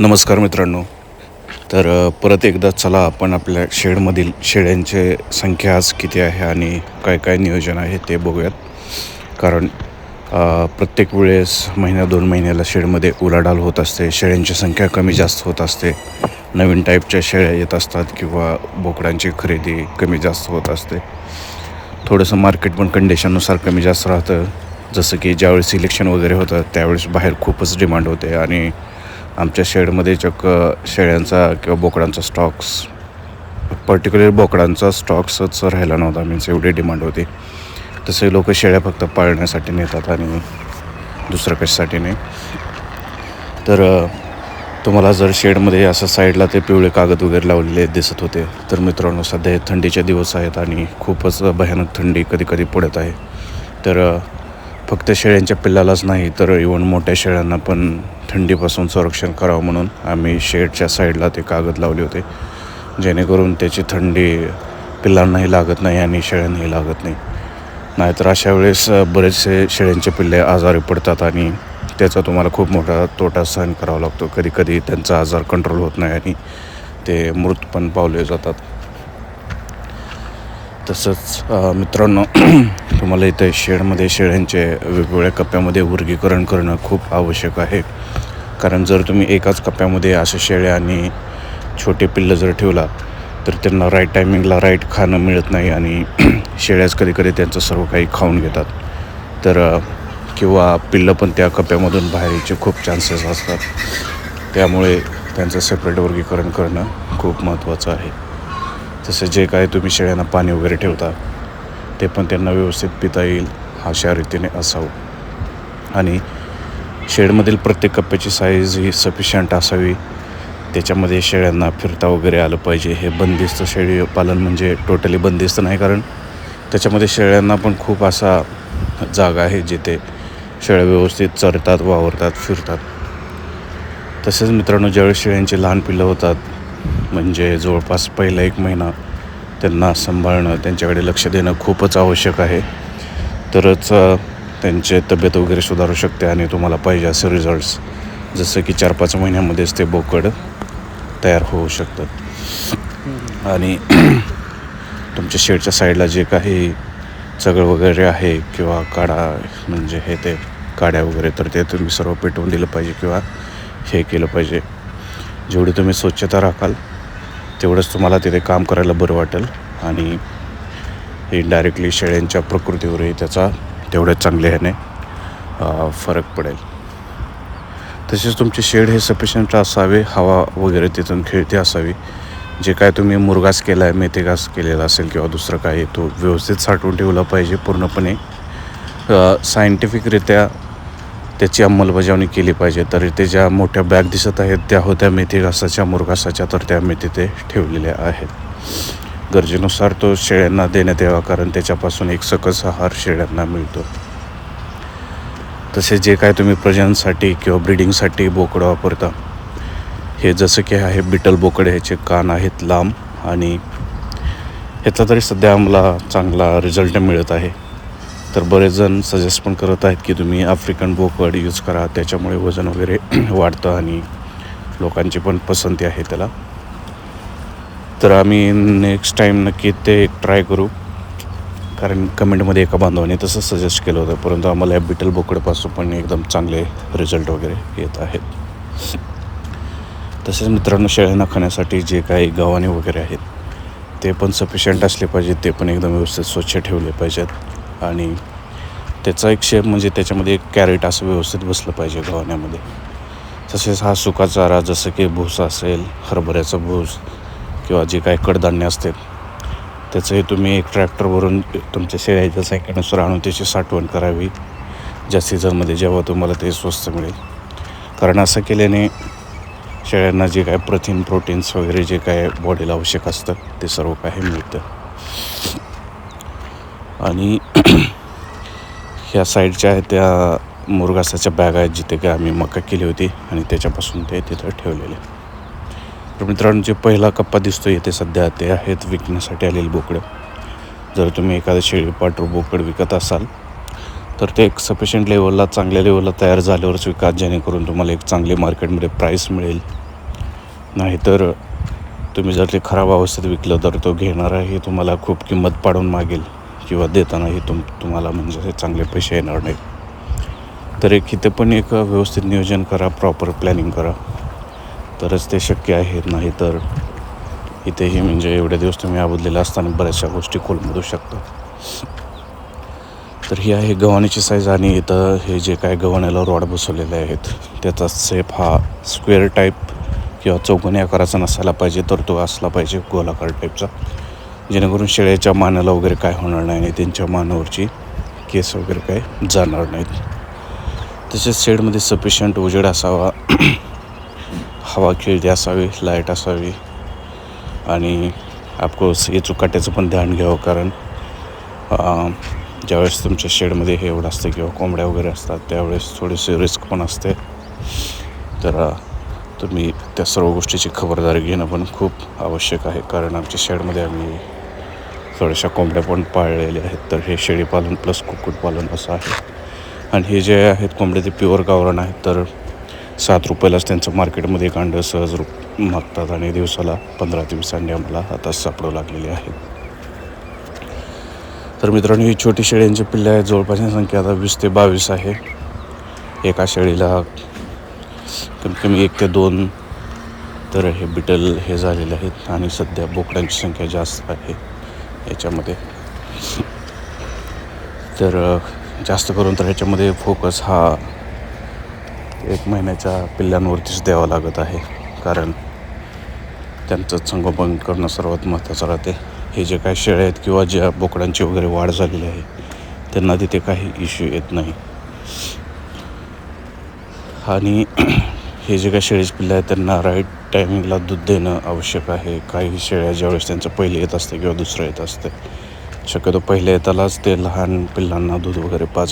नमस्कार मित्रांनो. तर परत एकदा चला आपण आपल्या शेडमधील शेळ्यांचे संख्या आज किती आहे आणि काय काय नियोजन आहे ते बघूयात. कारण प्रत्येक वेळेस महिन्या दोन महिन्याला शेडमध्ये उलाढाल होत असते शेळ्यांची संख्या कमी जास्त होत असते नवीन टाईपच्या शेळ्या येत असतात किंवा बोकडांची खरेदी कमी जास्त होत असते. थोडंसं मार्केट पण कंडिशननुसार कमी जास्त राहतं. जसं की ज्यावेळेस इलेक्शन वगैरे होतं त्यावेळेस बाहेर खूपच डिमांड होते आणि आमच्या शेडमध्ये चक्क शेळ्यांचा किंवा बोकडांचा स्टॉक्स पर्टिक्युलर बोकडांचा स्टॉक्सच राहिला नव्हता. मीन्स एवढी डिमांड होती. तसे लोक शेळ्या फक्त पाळण्यासाठी नेतात आणि दुसरं कशासाठी नाही. तर तुम्हाला जर शेडमध्ये असं साईडला ते पिवळे कागद वगैरे लावलेले दिसत होते तर मित्रांनो सध्या हे थंडीचे दिवस आहेत आणि खूपच भयानक थंडी कधी कधी पडत आहे. तर फक्त शेळ्यांच्या पिल्लालाच नाही तर इवन मोठ्या शेळ्यांना पण थंडीपासून संरक्षण करावं म्हणून आम्ही शेडच्या साईडला ते कागद लावले होते. जेणेकरून त्याची थंडी पिल्लांनाही लागत नाही आणि शेळ्यांनाही लागत नाही. नाहीतर अशा वेळेस बरेचसे शेळ्यांचे पिल्ले आजारी पडतात आणि त्याचा तुम्हाला खूप मोठा तोटा सहन करावा लागतो. कधी कधी त्यांचा आजार कंट्रोल होत नाही आणि ते मृत पण पावले जातात. तसंच मित्रांनो तुम्हाला इथे शेडमध्ये शेळ्यांचे वेगवेगळ्या कप्प्यामध्ये वर्गीकरण करणं खूप आवश्यक आहे. कारण जर तुम्ही एकाच कप्प्यामध्ये असे शेळ्या आणि छोटे पिल्लं जर ठेवला तर त्यांना राईट टायमिंगला राईट खाणं मिळत नाही आणि शेळ्याच कधी कधी त्यांचं सर्व काही खाऊन घेतात. तर किंवा पिल्लं पण त्या कप्प्यामधून बाहेर यायचे खूप चान्सेस असतात. त्यामुळे त्यांचं सेपरेट वर्गीकरण करणं खूप महत्त्वाचं आहे. तसं जे काय तुम्ही शेळ्यांना पाणी वगैरे ठेवता ते पण त्यांना व्यवस्थित पिता येईल अशा रीतीने असावं. आणि शेडमधील प्रत्येक कप्प्याची साईज ही सफिशियंट असावी. त्याच्यामध्ये शेळ्यांना फिरता वगैरे आलं पाहिजे. हे बंदिस्त शेळी पालन म्हणजे टोटली बंदिस्त नाही कारण त्याच्यामध्ये शेळ्यांना पण खूप असा जागा आहे जिथे शेळ्या व्यवस्थित चरतात वावरतात फिरतात. तसेच मित्रांनो ज्यावेळेस शेळ्यांची लहान पिल्लं होतात म्हणजे जवळपास पहिला एक महिना त्यांना सांभाळणं त्यांच्याकडे लक्ष देणं खूपच आवश्यक आहे. तरच त्यांचे तब्येत वगैरे सुधारू शकते आणि तुम्हाला पाहिजे असे रिझल्ट्स जसं की चार पाच महिन्यामध्येच ते बोकड तयार होऊ शकतात. आणि तुमच्या शेडच्या साईडला जे काही चगळ वगैरे आहे किंवा काडा म्हणजे हे ते काड्या वगैरे तर ते तुम्ही सर्व पेटवून दिलं पाहिजे किंवा हे केलं पाहिजे. जेवढी तुम्ही स्वच्छता राखाल तेवढंच तुम्हाला तिथे काम करायला बरं वाटेल. आणि इनडायरेक्टली शेळ्यांच्या प्रकृतीवरही त्याचा तेवढ्याच चांगल्या ह्याने फरक पडेल. तसेच तुमचे शेड हे सफिशियंट असावे हवा वगैरे तिथून खेळती असावी. जे काय तुम्ही मुरगास केला आहे मेथीघास केलेला असेल किंवा दुसरं काही तो व्यवस्थित साठवून ठेवला पाहिजे पूर्णपणे. सायंटिफिकरित्या त्याची अंमलबजावणी केली पाहिजे. तर इथे ज्या मोठ्या बॅग दिसत आहेत त्या होत्या मेथी घासाच्या मुरघासाच्या तर त्या मी तिथे ठेवलेल्या आहेत. गरजेनुसार तो शेळ्यांना देण्यात यावा कारण त्याच्यापासून एक सकस आहार शेळ्यांना मिळतो. तसे जे काय तुम्ही प्रजनसाठी किंवा ब्रिडिंगसाठी बोकडं वापरता हे जसं की आहे बिटल बोकडे ह्याचे कान आहेत लांब आणि ह्याचा तरी सध्या आम्हाला चांगला रिझल्ट मिळत आहे. तर बरेच जण सजेस्ट पण करत आहेत की तुम्ही आफ्रिकन बोकड यूज करा. त्याच्यामुळे वजन वगैरे वाढतं आणि लोकांची पण पसंती आहे त्याला. तर आम्ही नेक्स्ट टाईम नक्की ते ट्राय करू. कारण कमेंटमध्ये एका बांधवाने तसं सजेस्ट केलं होतं. परंतु आम्हाला या बिटल बोकडपासून पण एकदम चांगले रिझल्ट वगैरे येत आहेत. तसेच मित्रांनो शेळ्यांना खाण्यासाठी जे काही गव्हाणे वगैरे आहेत ते पण सफिशियंट असले पाहिजेत. ते पण एकदम व्यवस्थित स्वच्छ ठेवले पाहिजेत. आणि त्याचा एक शेप म्हणजे त्याच्यामध्ये एक कॅरेट असं व्यवस्थित बसलं पाहिजे गव्हाण्यामध्ये. तसेच हा सुका चारा जसं की भूस असेल हरभऱ्याचा भूस किंवा जे काही कडधान्य असते त्याचंही तुम्ही एक ट्रॅक्टरवरून तुमच्या शेळ्याच्या सायकलनुसार आणून त्याची साठवण करावी. ज्या सीझनमध्ये जेव्हा तुम्हाला ते स्वस्त मिळेल. कारण असं केल्याने शेळ्यांना जे काय प्रथिन प्रोटीन्स वगैरे जे काय बॉडीला आवश्यक असतं ते सर्व काही मिळतं. आणि ह्या साईडच्या आहेत त्या मुरगासाच्या बॅग आहेत जिथे काय आम्ही मका केली होती आणि त्याच्यापासून ते तिथं ठेवलेले. तर मित्रांनो जे पहिला कप्पा दिसतो इथे सध्या ते आहेत विकण्यासाठी आलेली बोकडं जर तुम्ही एखादं शेळी पाटरू बोकड विकत असाल तर ते एक सफिशियंट लेवलला चांगल्या लेवलला तयार झाल्यावरच विकास जेणेकरून तुम्हाला एक चांगली मार्केटमध्ये प्राईस मिळेल. नाहीतर तुम्ही जर ते खराब अवस्थेत विकलं तर तो घेणाराही तुम्हाला खूप किंमत पाडून मागेल. किंवा देतानाही तुम तुम्हाला म्हणजे चांगले पैसे येणार नाहीत. तर एक इथं पण एक व्यवस्थित नियोजन करा प्रॉपर प्लॅनिंग करा. तरच ते शक्य आहे नाही तर इथेही म्हणजे एवढे दिवस तुम्ही आबदलेला असताना बऱ्याचशा गोष्टी खोलमधू शकता. तर ही आहे गव्हाणीची साईज आणि इथं हे जे काय गव्हाण्याला रॉड बसवलेले आहेत त्याचा सेप हा स्क्वेअर टाईप किंवा चौकोनी आकाराचा नसायला पाहिजे तर तो असला पाहिजे गोलाकार टाईपचा जेणेकरून शेळ्याच्या मानाला वगैरे काय होणार नाही आणि त्यांच्या मानावरची केस वगैरे काय जाणार नाहीत. तसेच शेडमध्ये सफिशियंट उजेड असावा हवा खेळती असावी लाइट असावी आणि ऑफकोर्स हे चुकाट्याचं पण ध्यान घ्यावं कारण ज्यावेळेस तुमच्या शेडमध्ये हे एवढं असतं किंवा कोंबड्या वगैरे असतात त्यावेळेस थोडीशी रिस्क पण असते. तर तुम्ही त्या सर्व गोष्टीची खबरदारी घेणं पण खूप आवश्यक आहे कारण आमच्या शेडमध्ये आम्ही थोड्याशा कोंबड्या पण पाळलेल्या आहेत. तर हे शेळीपालन प्लस कुक्कुटपालन असं आहे. आणि हे जे आहेत कोंबडे ते प्युअर गावरान आहेत. तर सात रुपयालाच त्यांचं मार्केटमध्ये एक अंडं सहज रूप मागतात आणि दिवसाला पंधरा ते वीस अंडे आम्हाला आता सापडू लागलेले आहेत. तर मित्रांनो ही छोटी शेळ्यांची पिल्ले आहेत. जवळपासची संख्या आता वीस ते बावीस आहे. एका शेळीला कमी कमी एक ते दोन तर हे बिटल हे झालेले आहेत. आणि सध्या बोकड्यांची संख्या जास्त आहे. याच्यामध्ये. तर जास्त करून तर ह्याच्यामध्ये फोकस हा एक महिन्याच्या पिल्लांवरतीच द्यावा लागत आहे. कारण त्यांचं संगोपन करणं सर्वात महत्त्वाचं राहते. हे जे काही शेळ्या आहेत किंवा ज्या बोकडांची वगैरे वाढ झालेली आहे त्यांना तिथे काही इश्यू येत नाही. आणि हे जे काही शेळीचे पिल्लं आहेत त्यांना राईट टायमिंगला दूध देणं आवश्यक आहे. काही शेळ्या ज्यावेळेस त्यांचं पहिले येत असतं किंवा दुसरं येत असतं. शक्यतो पहिल्या येतालाच ते लहान पिल्लांना दूध वगैरे पाजत